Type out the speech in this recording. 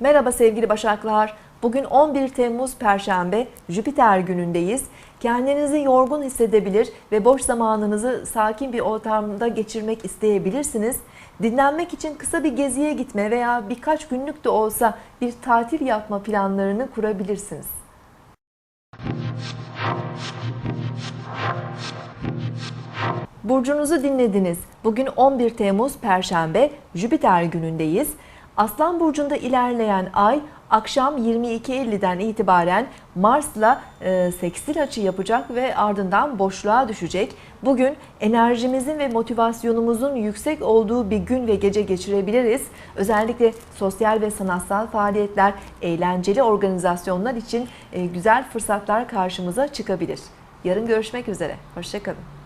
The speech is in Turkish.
Merhaba sevgili Başaklar. Bugün 11 Temmuz Perşembe, Jüpiter günündeyiz. Kendinizi yorgun hissedebilir ve boş zamanınızı sakin bir ortamda geçirmek isteyebilirsiniz. Dinlenmek için kısa bir geziye gitme veya birkaç günlük de olsa bir tatil yapma planlarını kurabilirsiniz. Burcunuzu dinlediniz. Bugün 11 Temmuz Perşembe, Jüpiter günündeyiz. Aslan burcunda ilerleyen ay akşam 22.50'den itibaren Mars'la e, seksil açı yapacak ve ardından boşluğa düşecek. Bugün enerjimizin ve motivasyonumuzun yüksek olduğu bir gün ve gece geçirebiliriz. Özellikle sosyal ve sanatsal faaliyetler, eğlenceli organizasyonlar için e, güzel fırsatlar karşımıza çıkabilir. Yarın görüşmek üzere. Hoşçakalın.